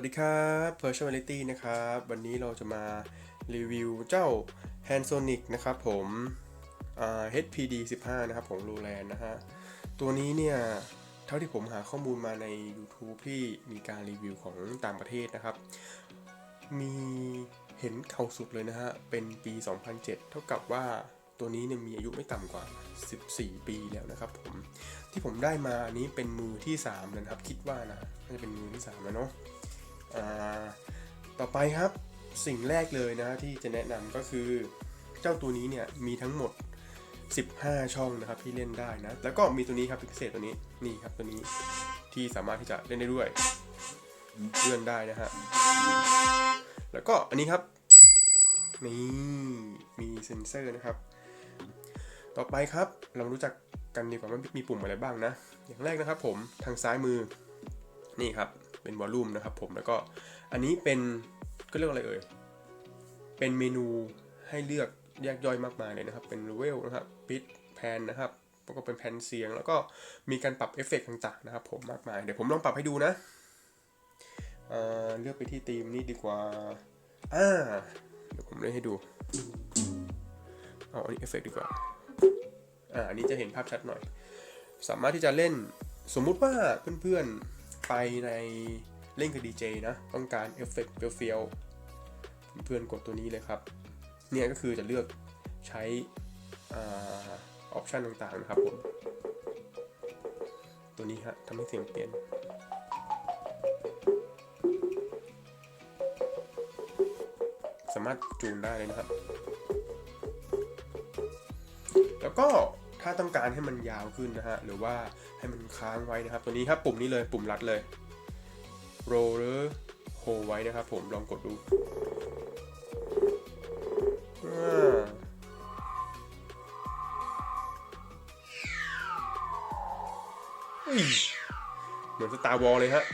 สวัสดีครับ Personality นะครับ วันนี้เราจะมารีวิวเจ้า Hansonic นะครับผม HPD 15 นะครับของ r o l a n นะฮะ ตัวนี้เนี่ย เท่าที่ผมหาข้อมูลมาใน YouTube ที่มีการรีวิวของต่างประเทศนะครับ มีเห็นเก่าสุดเลยนะฮะ เป็นปี 2007 เท่ากับว่าตัวนี้เนี่ยมีอายุไม่ต่ำกว่า 14 ปีแล้วนะครับผม ที่ผมได้มาอันนี้เป็นมือที่3แล้วนะครับ คิดว่านะน่าจะเป็นมือที่3แล้วเนาะ ต่อไปครับสิ่งแรกเลยนะที่จะแนะนำก็คือเจ้าตัวนี้เนี่ยมีทั้งหมด 15 ช่องนะครับที่เล่นได้นะ แล้วก็มีตัวนี้ครับพิเศษตัวนี้นี่ครับตัวนี้ที่สามารถที่จะเล่นได้ด้วยเลื่อนได้นะฮะแล้วก็อันนี้ครับนี่มีเซ็นเซอร์นะครับ ต่อไปครับเรารู้จักกันดีกว่าว่ามีปุ่มอะไรบ้างนะ อย่างแรกนะครับผมทางซ้ายมือนี่ครับ เป็นวอลลุ่มนะครับผมแล้วก็อันนี้เป็นก็เรียกอะไรเอ่ยเป็นเมนูให้เลือกแยกย่อยมากมายเลยนะครับ เป็นเวลนะครับปิดแพนนะครับแล้วก็เป็นแพนเสียง แล้วก็มีการปรับเอฟเฟกต์ต่างๆนะครับ ผมมากมายเดี๋ยวผมลองปรับให้ดูนะเเลือกไปที่ธีมนี้ดีกว่าอ่าเดี๋ยวผมเล่นให้ดูเอาอันนี้เอฟเฟกต์ดีกว่าอ่าอันนี้จะเห็นภาพชัดหน่อย สามารถที่จะเล่นสมมุติว่าเพื่อนๆ ไปในเล่นกับดีเจนะ ต้องการเอฟเฟกต์เฟียวๆเพื่อนกดตัวนี้เลยครับ เนี่ยก็คือจะเลือกใช้อาออปชันต่างๆนะครับผม ตัวนี้ฮะทำให้เสียงเปลี่ยนสามารถจูนได้เลยนะครับ แล้วก็ ถ้าต้องการให้มันยาวขึ้นนะฮะ หรือว่าให้มันค้างไว้นะครับ ตัวนี้ครับปุ่มนี้เลยปุ่มรัดเลย roll หรือ hold ไว้นะครับผมลองกดดูเหมือนสตาร์วอลเลยฮะ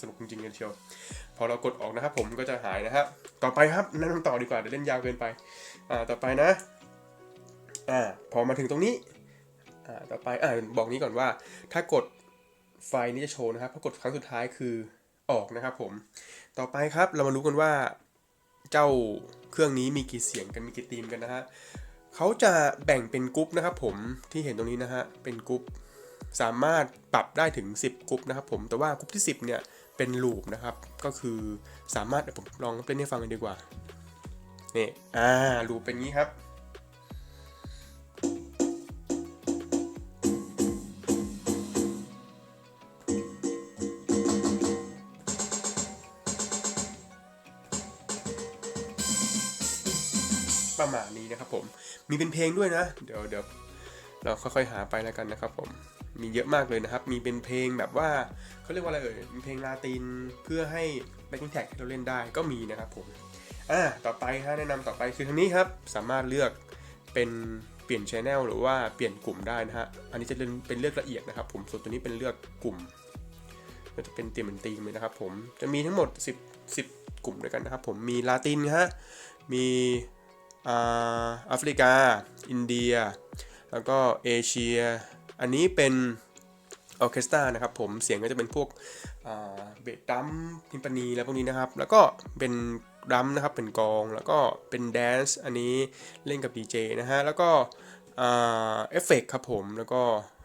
สนุกจริงๆกันเชียว พอเรากดออกนะครับผมก็จะหายนะครับต่อไปครับนะนำต่อดีกว่าเดี๋ยวเล่นยาวเกินไปอ่าต่อไปนะอ่าพอมาถึงตรงนี้อ่าต่อไปอ่าบอกนี้ก่อนว่า ถ้ากดไฟนี้จะโชว์นะครับพอกดครั้งสุดท้ายคือออกนะครับผม ต่อไปครับเรามารู้กันว่าเจ้าเครื่องนี้มีกี่เสียงกันมีกี่ธีมกันนะฮะเขาจะแบ่งเป็นกรุ๊ปนะครับผมที่เห็นตรงนี้นะฮะเป็นกรุ๊ปสามารถปรับได้ถึง 10กรุ๊ปนะครับผมแต่ว่ากรุ๊ปที่ 10 เนี่ย เป็นลูปนะครับ ก็คือสามารถผมลองเล่นให้ฟังกันดีกว่านี่อ่าลูปเป็นงี้ครับประมาณนี้นะครับผม มีเป็นเพลงด้วยนะ เดี๋ยวเดี๋ยวเราค่อยๆหาไปแล้วกันนะครับผม มีเยอะมากเลยนะครับ มีเป็นเพลงแบบว่าเขาเรียกว่าอะไรเอ่ยเป็นเพลงลาตินเพื่อให้ backing track ที่เราเล่นได้ก็มีนะครับผมอ่าต่อไปฮะแนะนำต่อไปคือทางนี้ครับ สามารถเลือกเป็นเปลี่ยน channel หรือว่าเปลี่ยนกลุ่มได้นะฮะ อันนี้จะเป็นเลือกละเอียดนะครับ ผม ส่วนตัวนี้เป็นเลือกกลุ่มก็จะเป็นเตียมเป็นตีมเลยนะครับผม จะมีทั้งหมด 10 10 กลุ่มด้วยกันนะครับผม มีลาตินฮะ มีอ่าแอฟริกา อินเดีย แล้วก็เอเชีย อันนี้เป็นออเคสตรานะครับผมเสียงก็จะเป็นพวกเบสดัมทิมปานีแล้วพวกนี้นะครับ แล้วก็เป็นดัมนะครับเป็นกอง แล้วก็เป็นแดนซ์อันนี้เล่นกับดีเจนะฮะ แล้วก็เอฟเฟกครับผมแล้วก็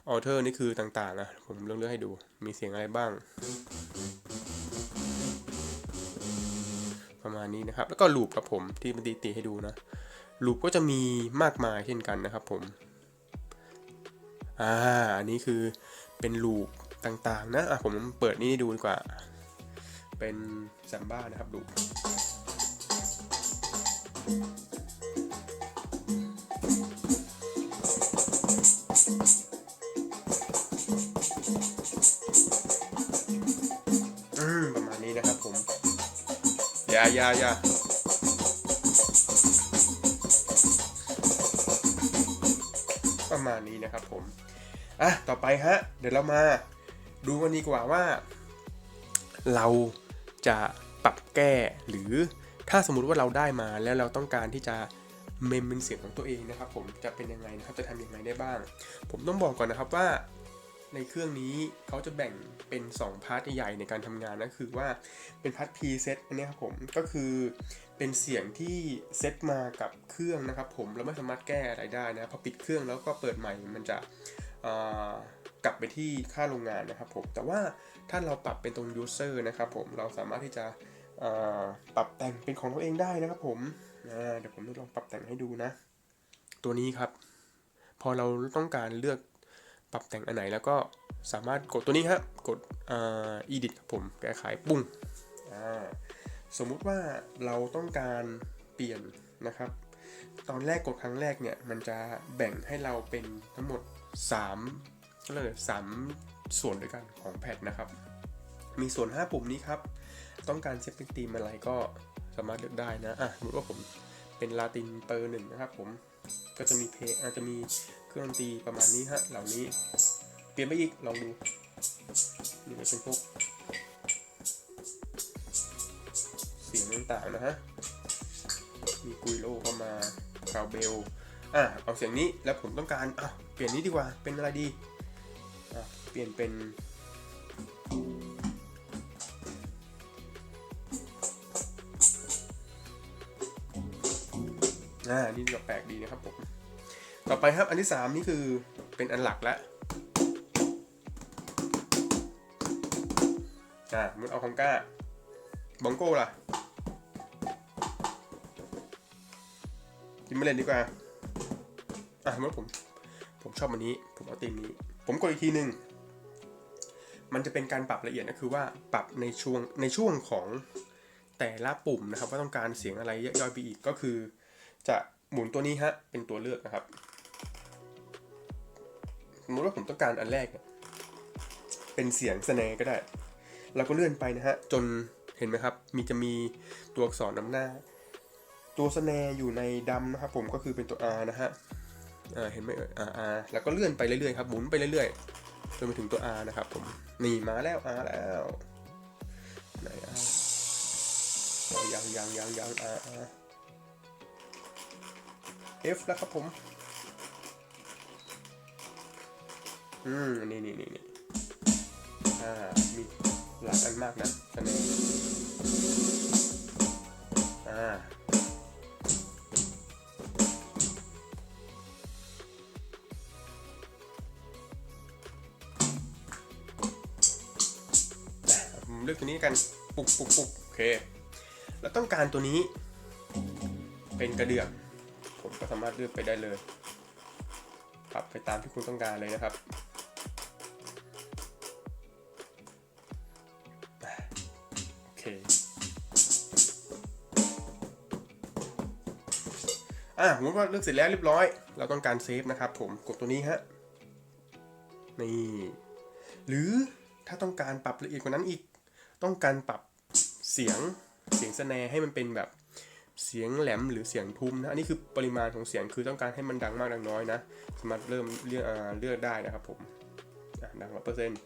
ออเทอร์นี่คือต่างๆนะผมเลือกๆให้ดูมีเสียงอะไรบ้าง ประมาณนี้นะครับ แล้วก็ลูปครับผมที่มันตีตีให้ดูนะลูปก็จะมีมากมายเช่นกันนะครับผม อ่าอันนี้คือเป็นลูปต่างๆนะอะผมเปิดนี่ให้ดูดีกว่า เป็นแซมบ้านะครับลูปอืมประมาณนี้นะครับผมอย่าอย่าอย่าประมาณนี้นะครับผม อะต่อไปฮะ เดี๋ยวเรามาดูกันดีกว่าว่า เราจะปรับแก้หรือถ้าสมมุติว่าเราได้มาแล้วเราต้องการที่จะเมมเป็นเสียงของตัวเองนะครับ ผมจะเป็นยังไงนะครับจะทำยังไงได้บ้าง ผมต้องบอกก่อนนะครับว่าในเครื่องนี้เขาจะแบ่งเป็น 2 พาร์ทใหญ่ในการทำงานนะคือว่าเป็นพาร์ท preset อันเนี้ยครับผมก็คือเป็นเสียงที่เซตมากับเครื่องนะครับผมเราไม่สามารถแก้อะไรได้นะพอปิดเครื่องแล้วก็เปิดใหม่มันจะ กลับไปที่ค่าโรงงานนะครับผมแต่ว่าถ้าเราปรับเป็นตรง user นะครับผมเราสามารถที่จะปรับแต่งเป็นของตัวเองได้นะครับผมเดี๋ยวผมจะลองปรับแต่งให้ดูนะ ตัวนี้ครับ พอเราต้องการเลือกปรับแต่งอันไหนแล้วก็สามารถกดตัวนี้ครับกดอ่า edit ครับผมแก้ไขปุ้งสมมุติว่าเราต้องการเปลี่ยนนะครับ ตอนแรกกดครั้งแรกเนี่ย มันจะแบ่งให้เราเป็นทั้งหมด 3ก็เลยสามส่วนด้วยกันของแพทนะครับ มีส่วน 5 ปุ่มนี้ครับ ต้องการเซตเป็นธีมอะไรก็สามารถเลือกได้นะ อะสมมติว่าผมเป็นลาตินเปอร์หนึ่งนะครับผม ก็จะมีเพลงอาจจะมีเครื่องดนตรีประมาณนี้ฮะ เหล่านี้ เปลี่ยนไปอีก ลองดู นี่เป็นพวกเสียงต่างๆนะฮะ มีกุยโลเข้ามาคาวเบล อะ เอาเสียงนี้แล้วผมต้องการอะ เปลี่ยนนี้ดีกว่า เป็นอะไรดี เปลี่ยนเป็น อ่า นี่ก็แปลกดีนะครับผม ต่อไปครับ อันที่ 3 นี่คือเป็นอันหลักแล้วอ่ามันเอาของก้า บองโก้ล่ะ กินไม่เล่นดีกว่า อะมื่อผม ผมชอบอันนี้ ผมเอาตีมนี้ ผมกดอีกทีหนึ่งมันจะเป็นการปรับละเอียดก็คือว่าปรับในช่วงในช่วงของแต่ละปุ่มนะครับ ว่าต้องการเสียงอะไรย่อยๆไปอีกก็คือ จะหมุนตัวนี้ฮะเป็นตัวเลือกนะครับสมมติว่าผมต้องการอันแรกเนี่ยเป็นเสียงสแนก็ได้ เราก็เลื่อนไปนะฮะ จนเห็นไหมครับ มีจะมีตัวอักษรนำหน้า ตัวสแนอยู่ในดำนะครับผมก็คือเป็นตัว R นะฮะ เห็นไหมเอ่ย R R แล้วก็เลื่อนไปเรื่อยๆครับหมุนไปเรื่อยๆจนไปถึงตัว R นะครับผมนี่มาแล้ว R แล้วไหน R อ๋อยังยังยังยัง R R F แล้วครับผมอืมนี่นี่นี่นี่อ่ามีหลายอันมากนะคะแนนอ่า กันปุกปุกปุกโอเค แล้วต้องการตัวนี้ เป็นกระเดื่องผมก็สามารถเลือกไปได้เลยปรับไปตามที่คุณต้องการเลยนะครับ โอเค อะผมว่าเลือกเสร็จแล้วเรียบร้อย เราต้องการเซฟนะครับผม กดตัวนี้ฮะ นี่ หรือถ้าต้องการปรับละเอียดกว่านั้นอีก ต้องการปรับเสียงเสียงสแนร์ให้มันเป็นแบบเสียงแหลมหรือเสียงทุ้มนะ อันนี้คือปริมาณของเสียงคือต้องการให้มันดังมากดังน้อยนะ สามารถเริ่มเลือกเลือกได้นะครับผมดังร้อยเปอร์เซ็นต์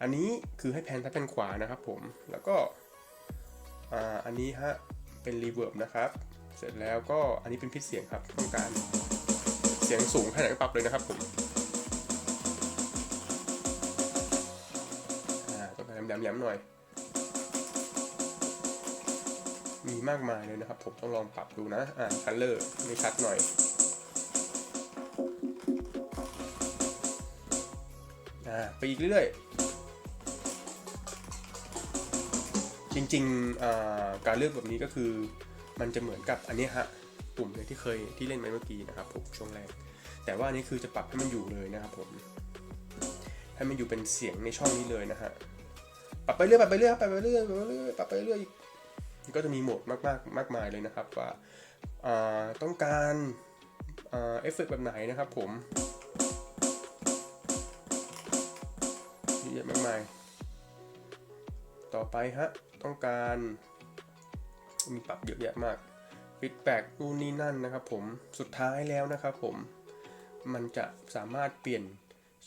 อันนี้คือให้แพนซ้ายแพนขวานะครับผม แล้วก็อ,อันนี้ฮะเป็นรีเวิร์บนะครับ เสร็จแล้วก็อันนี้เป็นพิษเสียงครับ ต้องการเสียงสูงแค่ไหนก็ปรับเลยนะครับผมต้องการแหลมๆหน่อย มีมากมายเลยนะครับ ผมต้องลองปรับดูนะ อ่าคัลเลอร์ไม่ชัดหน่อย อ่า ไปอีกเรื่อยๆจริงๆอ่าการเลือกแบบนี้ก็คือมันจะเหมือนกับอันนี้ฮะปุ่มเลยที่เคยที่เล่นไปเมื่อกี้นะครับผมช่วงแรก แต่ว่าอันนี้คือจะปรับให้มันอยู่เลยนะครับผมให้มันอยู่เป็นเสียงในช่องนี้เลยนะฮะปรับไปเรื่อยปรับไปเรื่อยปรับไปเรื่อยปรับไปเรื่อยปรับไปเรื่อย ก็จะมีโหมดมากมากๆมากมายเลยนะครับว่าต้องการเอฟเฟกต์แบบไหนนะครับผมเยอะมากมาย ต่อไปฮะ ต้องการมีปรับเยอะแยะมากฟีดแบ็กนู่นนี่นั่นนะครับผม สุดท้ายแล้วนะครับผม มันจะสามารถเปลี่ยน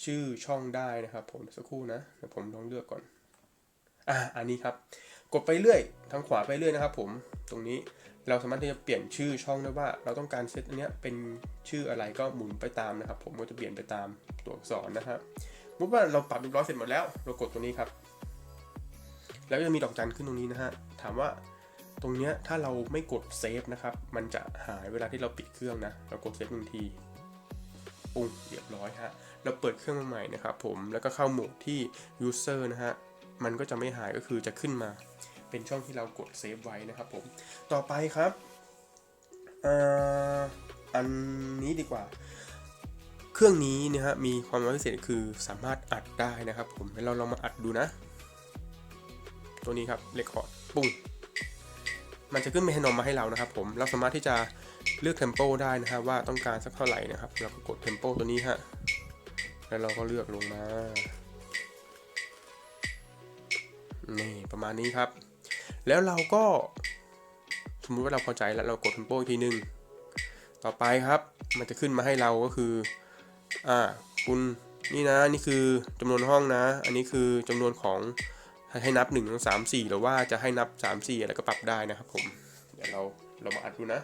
ชื่อช่องได้นะครับผม สักครู่นะ เดี๋ยวผมลองเลือกก่อน อ่าอันนี้ครับ กดไปเรื่อยทางขวาไปเรื่อยนะครับ ผมตรงนี้เราสามารถที่จะเปลี่ยนชื่อช่องได้ว่า เราต้องการเซตอันนี้เป็นชื่ออะไรก็หมุนไปตามนะครับ ผมก็จะเปลี่ยนไปตามตัวอักษรนะครับสมมุติว่าเราปรับเรียบร้อยเสร็จหมดแล้ว เรากดตัวนี้ครับ แล้วจะมีดอกจันขึ้นตรงนี้นะฮะถามว่าตรงเนี้ยถ้าเราไม่กดเซฟนะครับ มันจะหายเวลาที่เราปิดเครื่องนะ เรากดเซฟหนึ่งทีปุ้งเรียบร้อยฮะเราเปิดเครื่องใหม่นะครับผมแล้วก็เข้าโหมดที่ user นะฮะมันก็จะไม่หายก็คือจะขึ้นมา เป็นช่องที่เรากดเซฟไว้นะครับผมต่อไปครับอ,อันนี้ดีกว่า เครื่องนี้นะฮะมีความพิเศษคือสามารถอัดได้นะครับผมเราลองมาอัดดูนะ ตัวนี้ครับเรคคอร์ดปุ้งมันจะขึ้นเมทนูมมาให้เรานะครับผมเราสามารถที่จะเลือกเทมโปได้นะครับว่าต้องการสักเท่าไหร่นะครับเราก็กดเทมโปตัวนี้ฮะแล้วเราก็เลือกลงมานี่ประมาณนี้ครับ แล้วเราก็ สมมุติว่าเราพอใจแล้วเรากดเทมโปอีกทีหนึง ต่อไปครับ มันจะขึ้นมาให้เราก็คืออ่าคุณนี่นะนี่คือจำนวนห้องนะ อันนี้คือจำนวนของให้นับ1นึ่งสามสี่หรือว่าจะให้นับ 3 4 อะไรก็ปรับได้นะครับผม เดี๋ยวเราเรามาอัดดูนะ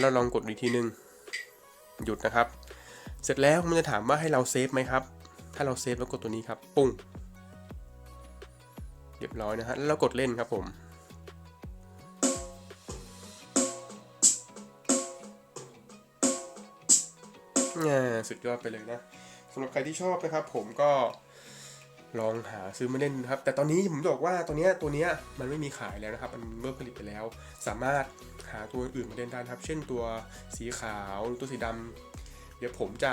แล้วเราลองกดอีกทีนึง หยุดนะครับ เสร็จแล้วมันจะถามว่าให้เราเซฟไหมครับ ถ้าเราเซฟแล้วกดตัวนี้ครับ ปุ้ง เรียบร้อยนะฮะ แล้วเรากดเล่นครับผมอ่าสุดยอดไปเลยนะสำหรับใครที่ชอบนะครับ ผมก็ลองหาซื้อมาเล่นนะครับ แต่ตอนนี้ผมบอกว่าตัวเนี้ยตัวเนี้ยมันไม่มีขายแล้วนะครับ มันเลิกผลิตไปแล้ว สามารถ หาตัวอื่นมาเล่นได้นะครับ เช่นตัวสีขาวหรือตัวสีดำเดี๋ยวผมจะ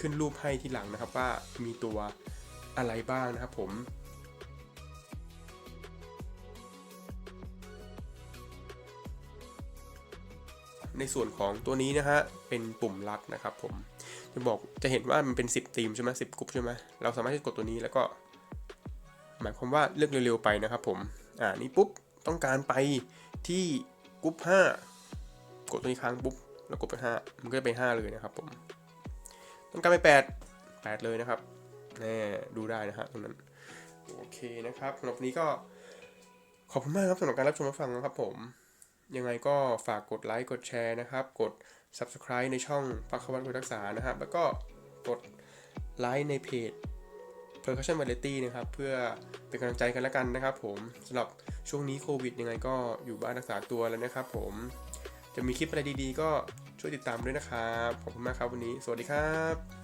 ขึ้นรูปให้ที่หลังนะครับว่ามีตัวอะไรบ้างนะครับผมในส่วนของตัวนี้นะฮะเป็นปุ่มลัดนะครับผมจะบอกจะเห็นว่ามันเป็น 10ธีมใช่ไหมสิบกรุ๊ปใช่ไหมเราสามารถที่กดตัวนี้แล้วก็ หมายความว่าเลือกเร็วๆไปนะครับผมอ่านี่ปุ๊บต้องการไปที่ กรุ๊ป5กดตัวนี้ค้างปุ๊บแล้วกดไป5มันก็จะไป5เลยนะครับผมต้องการไป8 8เลยนะครับแน่ดูได้นะฮะตรงนั้นโอเคนะครับสำหรับนี้ก็ขอบคุณมากครับสำหรับการรับชมรับฟังนะครับผม ยังไงก็ฝากกดไลค์กดแชร์นะครับ กด Subscribe ในช่องพักวัตรรักษานะครับ แล้วก็กดไลค์ในเพจ Percussion Variety นะครับ เพื่อเป็นกำลังใจกันแล้วกันนะครับ ผมสำหรับช่วงนี้โควิดยังไงก็อยู่บ้านรักษาตัวแล้วนะครับ ผมจะมีคลิปอะไรดีๆ ก็ช่วยติดตามด้วยนะครับขอบคุณมากครับวันนี้ สวัสดีครับ